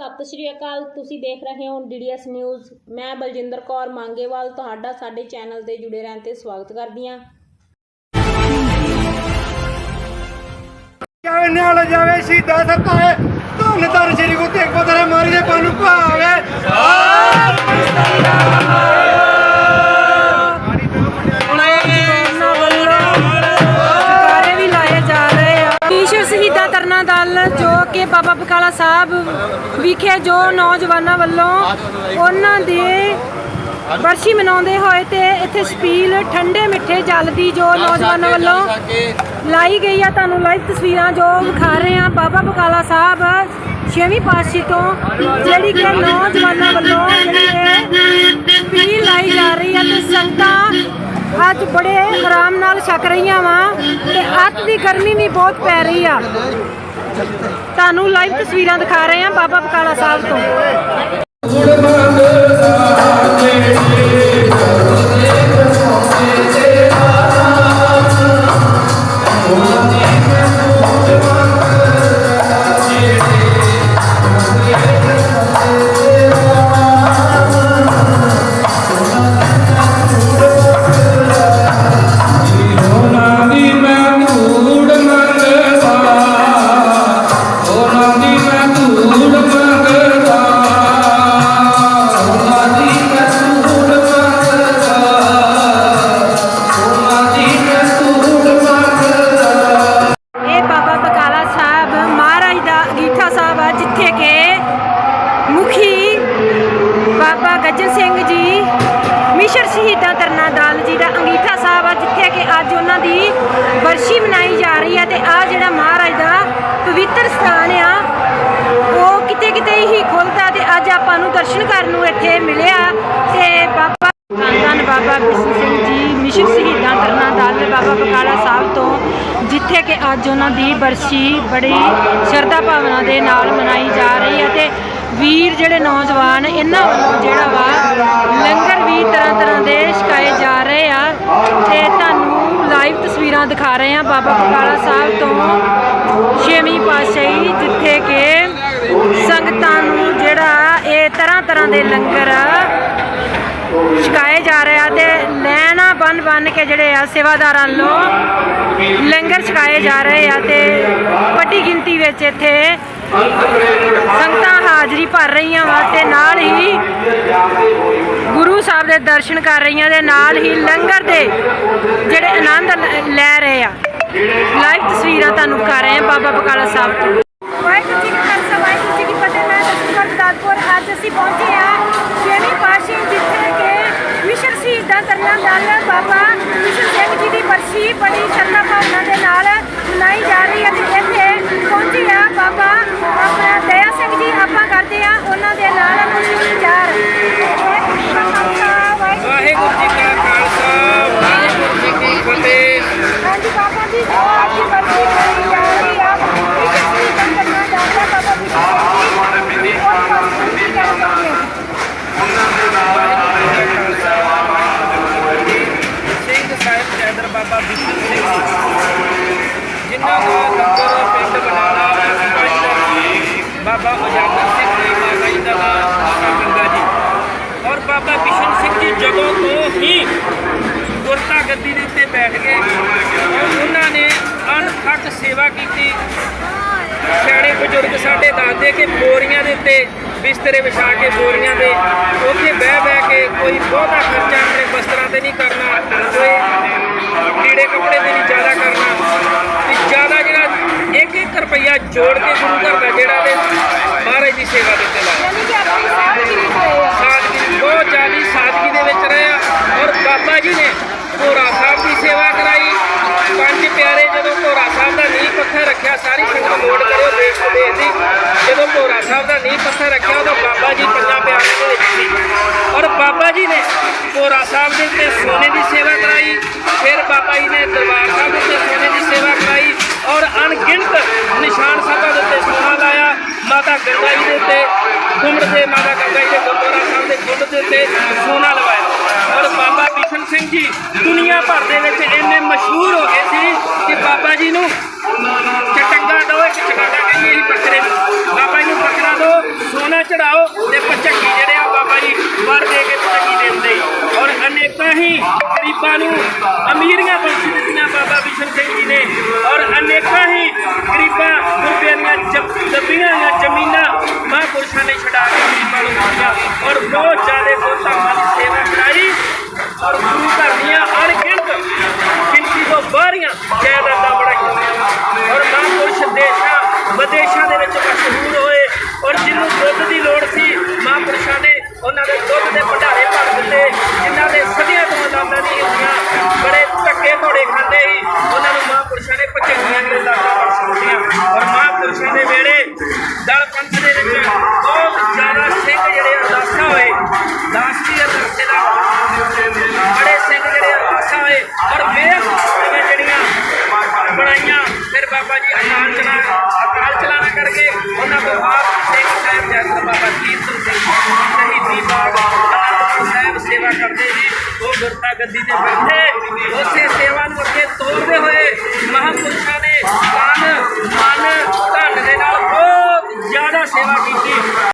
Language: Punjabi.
ਸਤਿ ਸ਼੍ਰੀ ਅਕਾਲ ਤੁਸੀਂ ਦੇਖ ਰਹੇ ਹੋ ਡੀਡੀਐਸ ਨਿਊਜ਼ ਮੈਂ ਬਲਜਿੰਦਰ ਕੌਰ ਮੰਗੇਵਾਲ ਤੁਹਾਡਾ ਸਾਡੇ ਚੈਨਲ ਤੇ ਜੁੜੇ ਰਹਿਣ ਤੇ ਸਵਾਗਤ ਕਰਦੀ ਹਾਂ। ਜਾਵੇ ਨਿਹਾਲ ਜਾਵੇ ਸ਼ਹੀਦਾਂ ਸਰਤਾਏ ਧੰਨ ਧੰਨ ਸ੍ਰੀ ਗੁਰੂ ਤੇਗ ਬਹਾਦਰ ਮਾਰੀ ਦੇ ਪਨ ਭਾਵੇ ਸਾਰੇ ਬਾਬਾ ਬਕਾਲਾ ਸਾਹਿਬ ਵਿਖੇ ਜੋ ਨੌਜਵਾਨਾਂ ਵੱਲੋਂ ਉਹਨਾਂ ਦੇ ਵਰਸ਼ੀ ਮਨਾਉਂਦੇ ਹੋਏ ਤੇ ਇੱਥੇ ਸਪੀਲ ਠੰਡੇ ਮਿੱਠੇ ਜਲ ਦੀ ਜੋ ਨੌਜਵਾਨਾਂ ਵੱਲੋਂ ਲਾਈ ਗਈ ਆ। ਤੁਹਾਨੂੰ ਲਾਈਵ ਤਸਵੀਰਾਂ ਜੋ ਵਿਖਾ ਰਹੇ ਆ ਬਾਬਾ ਬਕਾਲਾ ਸਾਹਿਬ ਛੇਵੀਂ ਪਾਤਸ਼ਾਹੀ ਤੋਂ ਜਿਹੜੀ ਕਿ ਨੌਜਵਾਨਾਂ ਵੱਲੋਂ ਜਿਹੜੀ ਲਾਈ ਜਾ ਰਹੀ ਆ ਤੇ ਸੰਗਤਾਂ ਅੱਜ ਬੜੇ ਆਰਾਮ ਨਾਲ ਛਕ ਰਹੀਆਂ ਵਾ ਤੇ ਅੱਤ ਦੀ ਗਰਮੀ ਵੀ ਬਹੁਤ ਪੈ ਰਹੀ ਆ। ਤੁਹਾਨੂੰ ਲਾਈਵ ਤਸਵੀਰਾਂ ਦਿਖਾ ਰਹੇ ਹਾਂ ਬਾਬਾ ਬਕਾਲਾ ਸਾਹਿਬ ਤੋਂ। ਉਹਨਾਂ ਮਿਸ਼ਰ ਸ਼ਹੀਦਾਂ ਤਰਨਾ ਦਾਲ ਜੀ ਦਾ ਅੰਗੀਠਾ ਸਾਹਿਬ ਆ, ਜਿੱਥੇ ਕਿ ਅੱਜ ਉਹਨਾਂ ਦੀ ਵਰਸ਼ੀ ਮਨਾਈ ਜਾ ਰਹੀ ਹੈ ਤੇ ਆ ਜਿਹੜਾ ਮਹਾਰਾਜ ਦਾ ਪਵਿੱਤਰ ਸਥਾਨ ਆ, ਉਹ ਕਿਤੇ ਕਿਤੇ ਹੀ ਖੁੱਲਦਾ ਤੇ ਅੱਜ ਆਪਾਂ ਨੂੰ ਦਰਸ਼ਨ ਕਰਨ ਨੂੰ ਇੱਥੇ ਮਿਲਿਆ ਤੇ ਬਾਬਾ ਬਾਬਾ ਬਿਸ਼ਨ ਸਿੰਘ ਜੀ ਮਿਸ਼ਨ ਸ਼ਹੀਦਾਂ ਤਰਨਾ ਦਲ ਬਾਬਾ ਬਕਾਲਾ ਸਾਹਿਬ ਤੋਂ, ਜਿੱਥੇ ਕਿ ਅੱਜ ਉਹਨਾਂ ਦੀ ਬਰਸੀ ਬੜੀ ਸ਼ਰਧਾ ਭਾਵਨਾ ਦੇ ਨਾਲ ਮਨਾਈ ਜਾ ਰਹੀ ਹੈ ਤੇ ਵੀਰ ਜਿਹੜੇ ਨੌਜਵਾਨ, ਇਹਨਾਂ ਵੱਲੋਂ ਜਿਹੜਾ ਵਾ, ਲੰਗਰ ਵੀ ਤਰ੍ਹਾਂ ਤਰ੍ਹਾਂ ਦੇ ਛਕਾਏ ਜਾ ਰਹੇ ਆ ਤੇ ਤੁਹਾਨੂੰ ਲਾਈਵ ਤਸਵੀਰਾਂ ਦਿਖਾ ਰਹੇ ਆ ਬਾਬਾ ਬਕਾਲਾ ਸਾਹਿਬ ਤੋਂ ਛੇਵੀਂ ਪਾਤਸ਼ਾਹੀ, ਜਿੱਥੇ ਕਿ ਸੰਗਤਾਂ ਨੂੰ ਜਿਹੜਾ ਇਹ ਤਰ੍ਹਾਂ ਤਰ੍ਹਾਂ ਦੇ ਲੰਗਰ ਛਕਾਏ ਜਾ ਰਹੇ ਆ ਤੇ ਲੈਣਾ ਬੰਨ ਬੰਨ ਕੇ ਜਿਹੜੇ ਆ ਸੇਵਾਦਾਰਾਂ ਵੱਲੋਂ ਲੰਗਰ ਛਕਾਏ ਜਾ ਰਹੇ ਆ ਤੇ ਵੱਡੀ ਗਿਣਤੀ ਵਿੱਚ ਇੱਥੇ ਸੰਗਤਾਂ ਹਾਜ਼ਰੀ ਭਰ ਰਹੀਆਂ ਵਾ ਤੇ ਨਾਲ ਹੀ ਗੁਰੂ ਸਾਹਿਬ ਦੇ ਦਰਸ਼ਨ ਕਰ ਰਹੀਆਂ ਤੇ ਨਾਲ ਹੀ ਲੰਗਰ ਦੇ ਜਿਹੜੇ ਆਨੰਦ ਲ- ਲੈ ਰਹੇ ਆ। ਲਾਈਵ ਤਸਵੀਰਾਂ ਤੁਹਾਨੂੰ ਕਰ ਰਹੇ ਆ ਬਾਬਾ ਬਕਾਲਾ ਸਾਹਿਬ ਤੋਂ। ਵਾਹਿਗੁਰੂ ਜੀ ਕਾ ਖਾਲਸਾ, ਵਾਹਿਗੁਰੂ ਜੀ ਕੀ ਫਤਿਹ। ਮੈਂ ਦਸੂਗਾ ਗੁਰਦਾਸਪੁਰ। ਅੱਜ ਅਸੀਂ ਪਹੁੰਚੇ ਆ ਛੇਵੀਂ ਪਾਤਸ਼ਾਹੀ ਜਿੱਥੇ ਕਿ ਮਿਸ਼ਨ ਸ਼ਹੀਦਾਂ ਤਰਨਾ ਬਾਬਾ ਮਿਸ਼ਨ ਸਿੰਘ ਜੀ ਦੀ ਬਰਸੀ ਬੜੀ ਸ਼ਰਧਾ ਭਾਵਨਾ ਦੇ ਨਾਲ ਮਨਾਈ ਜਾ ਰਹੀ ਹੈ ਤੇ ਇੱਥੇ ਪਹੁੰਚੇ ਆ ਬਾਬਾ ਆਪਣਾ ਦਇਆ ਸਿੰਘ ਜੀ ਆਪਾਂ ਕਰਦੇ ਆ ਉਹਨਾਂ ਦੇ ਨਾਲ ਕੁਝ ਵਿਚਾਰ ਵਾਹਿਗੁਰੂ ਜੀ ਕਾ ਖਾਲਸਾ ਵਾਹਿਗੁਰੂ ਵਾਹਿਗੁਰੂ ਜੀ ਕਾ ਖਾਲਸਾ ਵਾਹਿਗੁਰੂ ਜੀ ਕੀ ਫਤਿਹ ਹਾਂਜੀ ਬਾਬਾ ਜੀ ਜੋ ਅੱਜ ਦੀ ਬਰਸੀ ਮਨਾਈ ਜਾ ਰਹੀ ਆ ਮਿਸ਼ਨ ਸ਼ਹੀਦਾਂ ਤਰਨਾ ਦਲ ਦਾ ਬਾਬਾ ਮਿਸ਼ਨ ਸਿੰਘ ਜੀ ਉਹ ਪਾਸੇ ਕੀ ਕਹਿਣਾ ਚਾਹੁੰਦੇ ਹੋ ਸਿੰਘ ਸਾਹਿਬ ਕੈਦਰ ਬਾਬਾ ਬਿਸ਼ਨ ਸਿੰਘ ਜੀ ਜਿਨ੍ਹਾਂ ਦਾ ਲੰਗਰ ਪਿੰਡ ਬਨਾਲਾ ਪਿੰਡ ਬਾਬਾ ਉਜਾਗਰ ਸਿੰਘ ਜੀ ਮਾਤਾ ਜੀ ਦਾ ਨਾਮ ਮਾਤਾ ਗੰਗਾ ਜੀ। ਔਰ ਬਾਬਾ ਕਿਸ਼ਨ ਸਿੰਘ ਜੀ ਜਦੋਂ ਤੋਂ ਹੀ ਗੁਰਤਾ ਗੱਦੀ ਦੇ ਉੱਤੇ ਬੈਠ ਗਏ ਉਹਨਾਂ ਨੇ ਅਣਥੱਕ ਸੇਵਾ ਕੀਤੀ। ਸਿਆਣੇ ਬਜ਼ੁਰਗ ਸਾਡੇ ਦੱਸਦੇ ਕਿ ਬੋਰੀਆਂ ਦੇ ਉੱਤੇ ਬਿਸਤਰੇ ਵਿਛਾ ਕੇ ਬੋਰੀਆਂ ਦੇ ਉੱਥੇ ਬਹਿ ਬਹਿ ਕੇ ਕੋਈ ਬਹੁਤਾ ਖਰਚਾ ਆਪਣੇ ਵਸਤਰਾਂ ਤੇ ਨਹੀਂ ਕਰਨਾ, ਕੋਈ ਕੀੜੇ ਕੱਪੜੇ ਤੇ ਨਹੀਂ ਜ਼ਿਆਦਾ ਕਰਨਾ। ਤੇ ਜ਼ਿਆਦਾ ਜਿਹੜਾ ਇੱਕ ਇੱਕ ਰੁਪਈਆ ਜੋੜ ਕੇ ਗੁਰੂ ਘਰ ਦਾ ਜਿਹੜਾ ਤੇ ਸੇਵਾ ਦੇ ਉੱਤੇ ਲਾਇਆ ਯਾਨੀ ਕਿ ਆਪਣੀ ਸਾਦਗੀ ਵਿੱਚ ਹੋਏ ਆ। ਸਾਦਗੀ ਬਹੁਤ ਜ਼ਿਆਦੀ ਸਾਦਗੀ ਦੇ ਵਿੱਚ ਰਹੇ ਆ। ਔਰ ਬਾਬਾ ਜੀ ਨੇ ਭੋਰਾ ਸਾਹਿਬ ਦੀ ਸੇਵਾ ਕਰਾਈ। ਪੰਜ ਪਿਆਰੇ ਜਦੋਂ ਭੋਰਾ ਸਾਹਿਬ ਦਾ ਨੀਂਹ ਪੱਥਰ ਰੱਖਿਆ ਸਾਰੀ ਸੰਗਤ ਨੋਟ ਕਰਿਓ ਦੇਸ਼ ਵਿਦੇਸ਼ ਦੀ। ਜਦੋਂ ਭੋਰਾ ਸਾਹਿਬ ਦਾ ਨੀਂਹ ਪੱਥਰ ਰੱਖਿਆ ਉਦੋਂ ਬਾਬਾ ਜੀ ਪੰਜਾਂ ਪਿਆਰਿਆਂ ਦੇ ਵਿੱਚ ਸੀ। ਔਰ ਬਾਬਾ ਜੀ ਨੇ ਭੋਰਾ ਸਾਹਿਬ ਦੇ ਉੱਤੇ ਸੋਨੇ ਦੀ ਸੇਵਾ ਕਰਾਈ। ਫਿਰ ਬਾਬਾ ਜੀ ਨੇ ਦਰਬਾਰ ਸਾਹਿਬ ਦੇ ਉੱਤੇ ਸੋਨੇ ਦੀ ਸੇਵਾ ਕਰਾਈ। ਔਰ ਅਣਗਿਣਤ ਨਿਸ਼ਾਨ ਸਾਹਿਬਾਂ ਦੇ ਉੱਤੇ ਸੋਨਾ ਲਾਇਆ ਮਾਤਾ ਜੀ ਦੇ ਉੱਤੇ ਗੁੰਮੜ ਦੇ ਮਾਤਾ ਗੰਗਾ ਜੀ ਗੁਰਦੁਆਰਾ ਸਾਹਿਬ ਦੇ ਗੁੰਡ ਦੇ ਉੱਤੇ ਸੋਨਾ ਲਵਾਇਆ। ਔਰ ਬਾਬਾ ਬਿਸ਼ਨ ਸਿੰਘ ਜੀ, ਦੁਨੀਆ ਭਰ ਦੇ ਵਿੱਚ ਇੰਨੇ ਮਸ਼ਹੂਰ ਹੋ ਗਏ ਹੀ ਗਰੀਬਾਂ ਨੂੰ ਅਮੀਰੀਆਂ ਬਖਸ਼ ਦਿੱਤੀਆਂ ਬਾਬਾ ਬਿਸ਼ਨ ਸਿੰਘ ਜੀ ਨੇ ਔਰ ਅਨੇਕਾਂ ਹੀ ਗਰੀਬਾਂ ਗੁਰਬਿਆਂ ਦੀਆਂ ਜੱਬ- ਦੱਬੀਆਂ ਹੋਈਆਂ ਜ਼ਮੀਨਾਂ ਮਹਾਂਪੁਰਸ਼ਾਂ ਨੇ ਛਡਾ ਕੇ ਗਰੀਬਾਂ ਨੂੰ ਦਿੱਤੀਆਂ ਔਰ ਬਹੁਤ ਇਹ ਹਸਤੀਆਂ ਜਿਹੜੀਆਂ ਬਣਾਈਆਂ। ਫਿਰ ਬਾਬਾ ਜੀ ਅਕਾਲ ਚਲਾਣਾ ਅਕਾਲ ਚਲਾਣਾ ਕਰਕੇ ਉਹਨਾਂ ਤੋਂ ਬਾਅਦ ਸਿੰਘ ਸਾਹਿਬ ਜੱਗ ਬਾਬਾ ਕੀਰਤਨ ਸਿੰਘ ਸ਼ਹੀਦੀ ਬਾਬਾ ਅਨੰਦਪੁਰ ਸਾਹਿਬ ਸੇਵਾ ਕਰਦੇ ਨੇ। ਉਹ ਗੁਰਤਾ ਗੱਦੀ ਤੇ ਬੈਠੇ। ਉਸੇ ਸੇਵਾ ਨੂੰ ਅੱਗੇ ਤੋਰਦੇ ਹੋਏ ਮਹਾਂਪੁਰਸ਼ਾਂ ਨੇ ਤਨ ਮਨ ਧਨ ਦੇ ਨਾਲ ਬਹੁਤ ਜ਼ਿਆਦਾ ਸੇਵਾ ਕੀਤੀ।